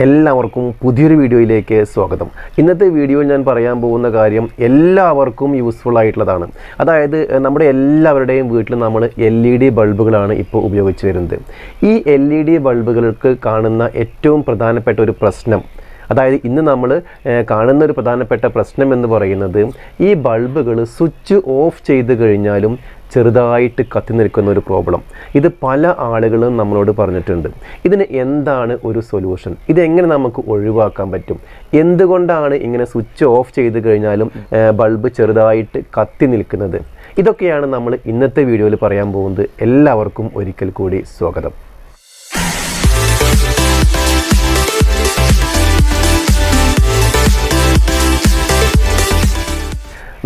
എല്ലാവർക്കും പുതിയൊരു വീഡിയോയിലേക്ക് സ്വാഗതം. ഇന്നത്തെ വീഡിയോയിൽ ഞാൻ പറയാൻ പോകുന്ന കാര്യം എല്ലാവർക്കും യൂസ്ഫുൾ ആയിട്ടുള്ളതാണ്. അതായത് നമ്മുടെ എല്ലാവരുടെയും വീട്ടിൽ നമ്മൾ എൽ ഇ ഡി ബൾബുകളാണ് ഇപ്പോൾ ഉപയോഗിച്ച് വരുന്നത്. ഈ എൽ ഇ ഡി ബൾബുകൾക്ക് കാണുന്ന ഏറ്റവും പ്രധാനപ്പെട്ട ഒരു പ്രശ്നം അതായത് ഇന്ന് നമ്മൾ കാണുന്ന ഒരു പ്രധാനപ്പെട്ട പ്രശ്നം എന്ന് പറയുന്നത് ഈ ബൾബുകൾ സ്വിച്ച് ഓഫ് ചെയ്ത് കഴിഞ്ഞാലും ചെറുതായിട്ട് കത്തി നിൽക്കുന്ന ഒരു പ്രോബ്ലം ഇത് പല ആളുകളും നമ്മളോട് പറഞ്ഞിട്ടുണ്ട്. ഇതിന് എന്താണ് ഒരു സൊല്യൂഷൻ ഇതെങ്ങനെ നമുക്ക് ഒഴിവാക്കാൻ പറ്റും? എന്തുകൊണ്ടാണ് ഇങ്ങനെ സ്വിച്ച് ഓഫ് ചെയ്ത് കഴിഞ്ഞാലും ബൾബ് ചെറുതായിട്ട് കത്തി നിൽക്കുന്നത്? ഇതൊക്കെയാണ് നമ്മൾ ഇന്നത്തെ വീഡിയോയിൽ പറയാൻ പോകുന്നത്. എല്ലാവർക്കും ഒരിക്കൽ കൂടി സ്വാഗതം.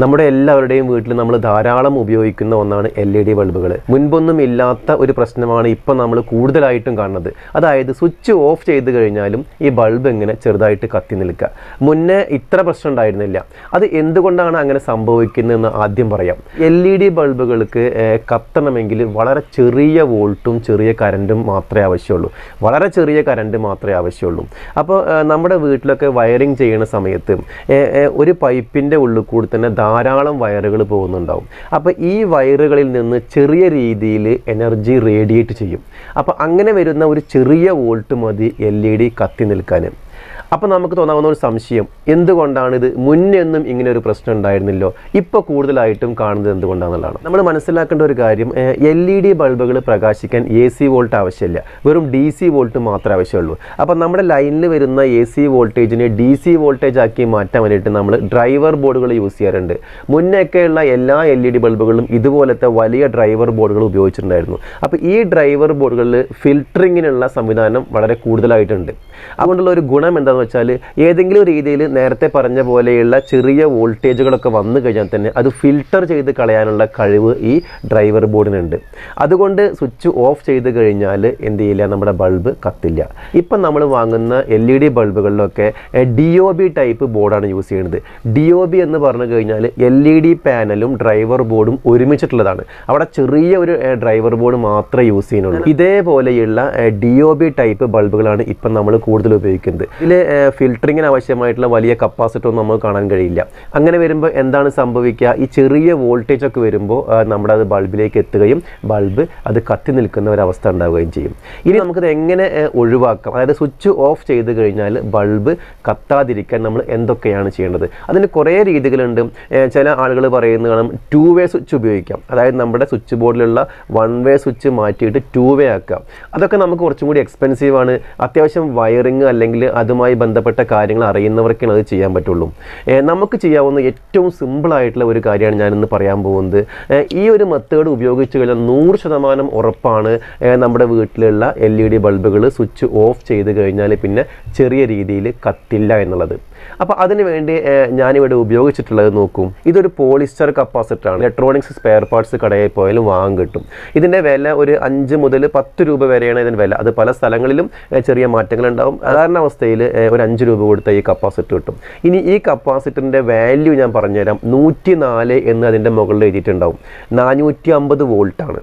നമ്മുടെ എല്ലാവരുടെയും വീട്ടിൽ നമ്മൾ ധാരാളം ഉപയോഗിക്കുന്ന ഒന്നാണ് എൽ ഇ ഡി ബൾബുകൾ. മുൻപൊന്നും ഇല്ലാത്ത ഒരു പ്രശ്നമാണ് ഇപ്പം നമ്മൾ കൂടുതലായിട്ടും കാണുന്നത്. അതായത് സ്വിച്ച് ഓഫ് ചെയ്ത് കഴിഞ്ഞാലും ഈ ബൾബ് ഇങ്ങനെ ചെറുതായിട്ട് കത്തി നിൽക്കുക. മുന്നേ ഇത്ര പ്രശ്നം ഉണ്ടായിരുന്നില്ല. അത് എന്തുകൊണ്ടാണ് അങ്ങനെ സംഭവിക്കുന്നതെന്ന് ആദ്യം പറയാം. എൽ ഇ ഡി ബൾബുകൾക്ക് കത്തണമെങ്കിൽ വളരെ ചെറിയ വോൾട്ടും ചെറിയ കരണ്ടും മാത്രമേ ആവശ്യമുള്ളൂ. വളരെ ചെറിയ കരണ്ട് മാത്രമേ ആവശ്യമുള്ളൂ. അപ്പോൾ നമ്മുടെ വീട്ടിലൊക്കെ വയറിംഗ് ചെയ്യുന്ന സമയത്ത് ഒരു പൈപ്പിന്റെ ഉള്ളിൽ കൂടി തന്നെ ധാരാളം വയറുകൾ പോകുന്നുണ്ടാവും. അപ്പോൾ ഈ വയറുകളിൽ നിന്ന് ചെറിയ രീതിയിൽ എനർജി റേഡിയേറ്റ് ചെയ്യും. അപ്പോൾ അങ്ങനെ വരുന്ന ഒരു ചെറിയ വോൾട്ട് മതി എൽ ഇ ഡി കത്തി നിൽക്കാൻ അപ്പോൾ നമുക്ക് തോന്നാവുന്ന ഒരു സംശയം എന്തുകൊണ്ടാണ് ഇത് മുന്നൊന്നും ഇങ്ങനെ ഒരു പ്രശ്നം ഉണ്ടായിരുന്നില്ലോ? ഇപ്പോൾ കൂടുതലായിട്ടും കാണുന്നത് എന്തുകൊണ്ടാണെന്നുള്ളതാണ് നമ്മൾ മനസ്സിലാക്കേണ്ട ഒരു കാര്യം എൽ ഇ ഡി ബൾബുകൾ പ്രകാശിക്കാൻ എ സി വോൾട്ട് ആവശ്യമില്ല. വെറും ഡി സി വോൾട്ട് മാത്രമേ ആവശ്യമുള്ളൂ. അപ്പോൾ നമ്മുടെ ലൈനിൽ വരുന്ന എ സി വോൾട്ടേജിനെ ഡി സി വോൾട്ടേജ് ആക്കി മാറ്റാൻ വേണ്ടിയിട്ട് നമ്മൾ ഡ്രൈവർ ബോർഡുകൾ യൂസ് ചെയ്യാറുണ്ട്. മുന്നേക്കെയുള്ള എല്ലാ എൽ ഇ ഡി ബൾബുകളും ഇതുപോലത്തെ വലിയ ഡ്രൈവർ ബോർഡുകൾ ഉപയോഗിച്ചിട്ടുണ്ടായിരുന്നു. അപ്പോൾ ഈ ഡ്രൈവർ ബോർഡുകളിൽ ഫിൽറ്ററിങ്ങിനുള്ള സംവിധാനം വളരെ കൂടുതലായിട്ടുണ്ട്. അതുകൊണ്ടുള്ള ഒരു ഗുണം എന്താണെന്ന് വെച്ചാൽ ഏതെങ്കിലും രീതിയിൽ നേരത്തെ പറഞ്ഞ പോലെയുള്ള ചെറിയ വോൾട്ടേജുകളൊക്കെ വന്നു കഴിഞ്ഞാൽ തന്നെ അത് ഫിൽട്ടർ ചെയ്ത് കളയാനുള്ള കഴിവ് ഈ ഡ്രൈവർ ബോർഡിനുണ്ട്. അതുകൊണ്ട് സ്വിച്ച് ഓഫ് ചെയ്ത് കഴിഞ്ഞാൽ എന്ത് ചെയ്യില്ല നമ്മുടെ ബൾബ് കത്തില്ല. ഇപ്പം നമ്മൾ വാങ്ങുന്ന എൽ ഇ ഡി ബൾബുകളിലൊക്കെ ഡി ഒ ബി ടൈപ്പ് ബോർഡാണ് യൂസ് ചെയ്യുന്നത്. ഡി ഒ ബി എന്ന് പറഞ്ഞു കഴിഞ്ഞാൽ എൽ ഇ ഡി പാനലും ഡ്രൈവർ ബോർഡും ഒരുമിച്ചിട്ടുള്ളതാണ്. അവിടെ ചെറിയ ഒരു ഡ്രൈവർ ബോർഡ് മാത്രമേ യൂസ് ചെയ്യുന്നുള്ളൂ. ഇതേപോലെയുള്ള ഡി ഒ ബി ടൈപ്പ് ബൾബുകളാണ് ഇപ്പം നമ്മൾ കൂടുതൽ ഉപയോഗിക്കുന്നത്. ഇതിൽ ഫിൽറ്ററിങ്ങിന് ആവശ്യമായിട്ടുള്ള വലിയ കപ്പാസിറ്റി ഒന്നും നമുക്ക് കാണാൻ കഴിയില്ല. അങ്ങനെ വരുമ്പോൾ എന്താണ് സംഭവിക്കുക? ഈ ചെറിയ വോൾട്ടേജ് ഒക്കെ വരുമ്പോൾ നമ്മുടെ അത് ബൾബിലേക്ക് എത്തുകയും ബൾബ് അത് കത്തി നിൽക്കുന്ന ഒരവസ്ഥ ഉണ്ടാവുകയും ചെയ്യും. ഇനി നമുക്കത് എങ്ങനെ ഒഴിവാക്കാം? അതായത് സ്വിച്ച് ഓഫ് ചെയ്ത് കഴിഞ്ഞാൽ ബൾബ് കത്താതിരിക്കാൻ നമ്മൾ എന്തൊക്കെയാണ് ചെയ്യേണ്ടത്? അതിന് കുറേ രീതികളുണ്ട്. ചില ആളുകൾ പറയുന്നത് കാണാം ടു വേ സ്വിച്ച് ഉപയോഗിക്കാം. അതായത് നമ്മുടെ സ്വിച്ച് ബോർഡിലുള്ള വൺ വേ സ്വിച്ച് മാറ്റിയിട്ട് ടു വേ ആക്കാം. അതൊക്കെ നമുക്ക് കുറച്ചും കൂടി എക്സ്പെൻസീവ് ആണ്. അത്യാവശ്യം വയറിങ് അല്ലെങ്കിൽ അതുമായി ബന്ധപ്പെട്ട കാര്യങ്ങൾ അറിയുന്നവർക്കാണ് അത് ചെയ്യാൻ പറ്റുള്ളൂ. നമുക്ക് ചെയ്യാവുന്ന ഏറ്റവും സിമ്പിൾ ആയിട്ടുള്ള ഒരു കാര്യമാണ് ഞാനിന്ന് പറയാൻ പോകുന്നത്. ഈ ഒരു മെത്തേഡ് ഉപയോഗിച്ച് കഴിഞ്ഞാൽ നൂറ് ശതമാനം ഉറപ്പാണ് നമ്മുടെ വീട്ടിലുള്ള എൽ ഇ ഡി ബൾബുകൾ സ്വിച്ച് ഓഫ് ചെയ്ത് കഴിഞ്ഞാൽ പിന്നെ ചെറിയ രീതിയിൽ കത്തില്ല എന്നുള്ളത്. അപ്പോൾ അതിന് വേണ്ടി ഞാനിവിടെ ഉപയോഗിച്ചിട്ടുള്ളത് നോക്കും. ഇതൊരു പോളിസ്റ്റർ കപ്പാസിറ്റർ ആണ് ഇലക്ട്രോണിക്സ് സ്പെയർ പാർട്സ് കടയിൽ പോയാലും വാങ്ങാൻ കിട്ടും. ഇതിന്റെ വില ഒരു അഞ്ച് മുതൽ പത്ത് രൂപ വരെയാണ് ഇതിന്റെ വില. അത് പല സ്ഥലങ്ങളിലും ചെറിയ മാറ്റങ്ങൾ ഉണ്ടാവും സാധാരണ അവസ്ഥയിൽ ഒരു അഞ്ച് രൂപ കൊടുത്ത ഈ കപ്പാസിറ്റർ കിട്ടും. ഇനി ഈ കപ്പാസിറ്ററിന്റെ വാല്യൂ ഞാൻ പറഞ്ഞുതരാം. നൂറ്റി നാല് എന്ന് അതിന്റെ മുകളിൽ എഴുതിയിട്ടുണ്ടാവും. നാനൂറ്റി അമ്പത് വോൾട്ടാണ്.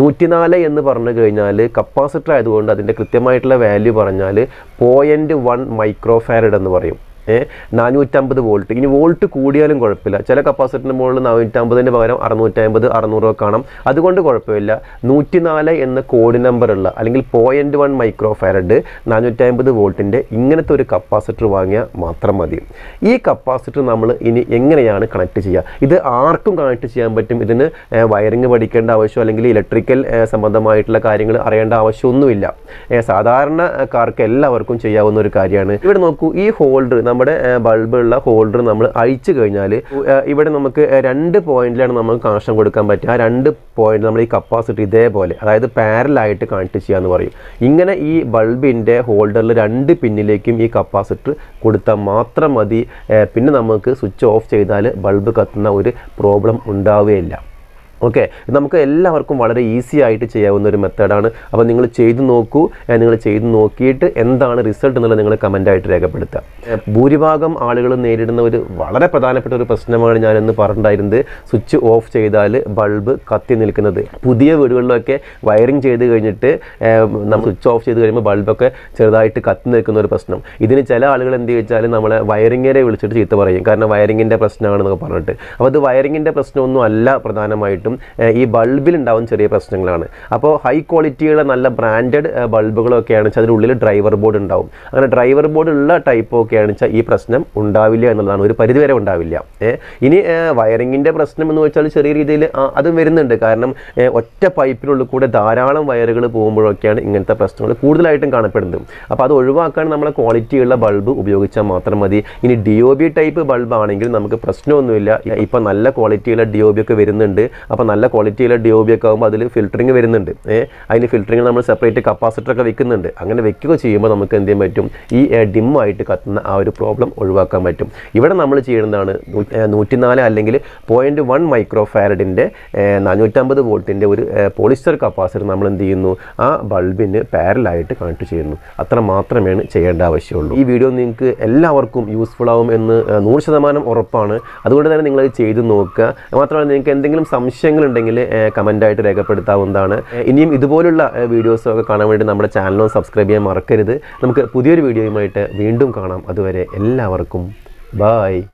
നൂറ്റി നാല് എന്ന് പറഞ്ഞു കഴിഞ്ഞാൽ കപ്പാസിറ്റർ ആയതുകൊണ്ട് അതിന്റെ കൃത്യമായിട്ടുള്ള വാല്യൂ പറഞ്ഞാൽ പോയിന്റ് വൺ മൈക്രോഫാരഡ് എന്ന് പറയും. നാനൂറ്റമ്പത് വോൾട്ട്. ഇനി വോൾട്ട് കൂടിയാലും കുഴപ്പമില്ല. ചില കപ്പാസിറ്ററിന് മുകളിൽ നാനൂറ്റമ്പതിന് പകരം അറുന്നൂറ്റമ്പത് അറുന്നൂറോ കാണാം. അതുകൊണ്ട് കുഴപ്പമില്ല. നൂറ്റിനാല് എന്ന കോഡ് നമ്പറുള്ള അല്ലെങ്കിൽ പോയിന്റ് വൺ മൈക്രോ ഫാരഡ് നാനൂറ്റമ്പത് വോൾട്ടിന്റെ ഇങ്ങനത്തെ ഒരു കപ്പാസിറ്റർ വാങ്ങിയാൽ മാത്രം മതി. ഈ കപ്പാസിറ്റർ നമ്മൾ ഇനി എങ്ങനെയാണ് കണക്ട് ചെയ്യുക ഇത് ആർക്കും കണക്ട് ചെയ്യാൻ പറ്റും. ഇതിന് വയറിങ് പഠിക്കേണ്ട ആവശ്യം അല്ലെങ്കിൽ ഇലക്ട്രിക്കൽ സംബന്ധമായിട്ടുള്ള കാര്യങ്ങൾ അറിയേണ്ട ആവശ്യമൊന്നുമില്ല. സാധാരണക്കാർക്ക് എല്ലാവർക്കും ചെയ്യാവുന്ന ഒരു കാര്യമാണ്. ഇവിടെ നോക്കൂ ഈ ഹോൾഡർ നമ്മുടെ ബൾബുള്ള ഹോൾഡർ നമ്മൾ അഴിച്ചു കഴിഞ്ഞാൽ ഇവിടെ നമുക്ക് രണ്ട് പോയിന്റിലാണ് നമുക്ക് കണക്ഷൻ കൊടുക്കാൻ പറ്റുക. ആ രണ്ട് പോയിന്റ് നമ്മൾ ഈ കപ്പാസിറ്റി ഇതേപോലെ അതായത് പാരലായിട്ട് കണക്ട് ചെയ്യാന്ന് പറയും. ഇങ്ങനെ ഈ ബൾബിന്റെ ഹോൾഡറിൽ രണ്ട് പിന്നിലേക്കും ഈ കപ്പാസിറ്റർ കൊടുത്താൽ മാത്രം മതി. പിന്നെ നമുക്ക് സ്വിച്ച് ഓഫ് ചെയ്താൽ ബൾബ് കത്തുന്ന ഒരു പ്രോബ്ലം ഉണ്ടാവുകയില്ല. ഓക്കെ നമുക്ക് എല്ലാവർക്കും വളരെ ഈസി ആയിട്ട് ചെയ്യാവുന്ന ഒരു മെത്തേഡാണ് അപ്പോൾ നിങ്ങൾ ചെയ്തു നോക്കൂ. നിങ്ങൾ ചെയ്തു നോക്കിയിട്ട് എന്താണ് റിസൾട്ട് എന്നുള്ളത് നിങ്ങൾ കമന്റായിട്ട് രേഖപ്പെടുത്തുക. ഭൂരിഭാഗം ആളുകൾ നേരിടുന്ന ഒരു വളരെ പ്രധാനപ്പെട്ട ഒരു പ്രശ്നമാണ് ഞാനിന്ന് പറഞ്ഞിട്ടുണ്ടായിരുന്നത്. സ്വിച്ച് ഓഫ് ചെയ്താൽ ബൾബ് കത്തി നിൽക്കുന്നത്. പുതിയ വീടുകളിലൊക്കെ വയറിംഗ് ചെയ്ത് കഴിഞ്ഞിട്ട് നമ്മൾ സ്വിച്ച് ഓഫ് ചെയ്ത് കഴിയുമ്പോൾ ബൾബൊക്കെ ചെറുതായിട്ട് കത്തി നിൽക്കുന്ന ഒരു പ്രശ്നം. ഇതിന് ചില ആളുകൾ എന്ത് ചോദിച്ചാൽ നമ്മളെ വയറിങ്ങിനെ വിളിച്ചിട്ട് ചീത്ത പറയും. കാരണം വയറിങ്ങിന്റെ പ്രശ്നമാണെന്നൊക്കെ പറഞ്ഞിട്ട്. അപ്പോൾ അത് വയറിങ്ങിന്റെ പ്രശ്നമൊന്നും അല്ല പ്രധാനമായിട്ടും. ഏഹ്, ഈ ബൾബിൽ ഉണ്ടാവുന്ന ചെറിയ പ്രശ്നങ്ങളാണ്. അപ്പോൾ ഹൈ ക്വാളിറ്റിയുള്ള നല്ല ബ്രാൻഡഡ് ബൾബുകളൊക്കെയാണ് വെച്ചാൽ അതിനുള്ളിൽ ഡ്രൈവർ ബോർഡ് ഉണ്ടാവും. അങ്ങനെ ഡ്രൈവർ ബോർഡ് ഉള്ള ടൈപ്പ് ഒക്കെയാണ് വെച്ചാൽ ഈ പ്രശ്നം ഉണ്ടാവില്ല എന്നുള്ളതാണ്. ഒരു പരിധിവരെ ഉണ്ടാവില്ല. ഇനി വയറിങ്ങിന്റെ പ്രശ്നം എന്ന് വെച്ചാൽ ചെറിയ രീതിയിൽ അതും വരുന്നുണ്ട്. കാരണം ഒറ്റ പൈപ്പിനുള്ളിൽ കൂടെ ധാരാളം വയറുകൾ പോകുമ്പോഴൊക്കെയാണ് ഇങ്ങനത്തെ പ്രശ്നങ്ങൾ കൂടുതലായിട്ടും കാണപ്പെടുന്നത്. അപ്പോൾ അത് ഒഴിവാക്കാൻ നമ്മളെ ക്വാളിറ്റിയുള്ള ബൾബ് ഉപയോഗിച്ചാൽ മാത്രം മതി. ഇനി ഡി ഒ ബി ടൈപ്പ് ബൾബാണെങ്കിൽ നമുക്ക് പ്രശ്നമൊന്നുമില്ല. ഇപ്പം നല്ല ക്വാളിറ്റിയുള്ള ഡി ഒ ബി ഒക്കെ വരുന്നുണ്ട്. നല്ല ക്വാളിറ്റിയിലെ ഡി ഒ ബി ഒക്കെ ആകുമ്പോൾ അതിൽ ഫിൽറ്ററിങ് വരുന്നുണ്ട്. ഏഹ് അതിന് ഫിൽറ്ററിങ് നമ്മൾ സെപ്പറേറ്റ് കപ്പാസിറ്റർ ഒക്കെ വെക്കുന്നുണ്ട്. അങ്ങനെ വെക്കുക ചെയ്യുമ്പോൾ നമുക്ക് എന്ത് ചെയ്യാൻ പറ്റും? ഈ ഡിമ്മായിട്ട് കത്തുന്ന ആ ഒരു പ്രോബ്ലം ഒഴിവാക്കാൻ പറ്റും. ഇവിടെ നമ്മൾ ചെയ്യുന്നതാണ് നൂറ്റിനാല് അല്ലെങ്കിൽ പോയിന്റ് വൺ മൈക്രോ ഫാരഡിന്റെ നാനൂറ്റമ്പത് വോൾട്ടിന്റെ ഒരു പോളിസ്റ്റർ കപ്പാസിറ്റർ നമ്മൾ എന്ത് ചെയ്യുന്നു? ആ ബൾബിന് പാരലായിട്ട് കണക്ട് ചെയ്യുന്നു. അത്ര മാത്രമേ ചെയ്യേണ്ട ആവശ്യമുള്ളൂ. ഈ വീഡിയോ നിങ്ങൾക്ക് എല്ലാവർക്കും യൂസ്ഫുൾ ആവും എന്ന് നൂറ് ശതമാനം ഉറപ്പാണ്. അതുകൊണ്ട് തന്നെ നിങ്ങളത് ചെയ്ത് നോക്കുക. മാത്രമല്ല നിങ്ങൾക്ക് എന്തെങ്കിലും സംശയങ്ങളുണ്ടെങ്കിൽ കമന്റായിട്ട് രേഖപ്പെടുത്താവുന്നതാണ്. ഇനിയും ഇതുപോലുള്ള വീഡിയോസൊക്കെ കാണാൻ വേണ്ടി നമ്മുടെ ചാനലും സബ്സ്ക്രൈബ് ചെയ്യാൻ മറക്കരുത്. നമുക്ക് പുതിയൊരു വീഡിയോയുമായിട്ട് വീണ്ടും കാണാം. അതുവരെ എല്ലാവർക്കും ബായ്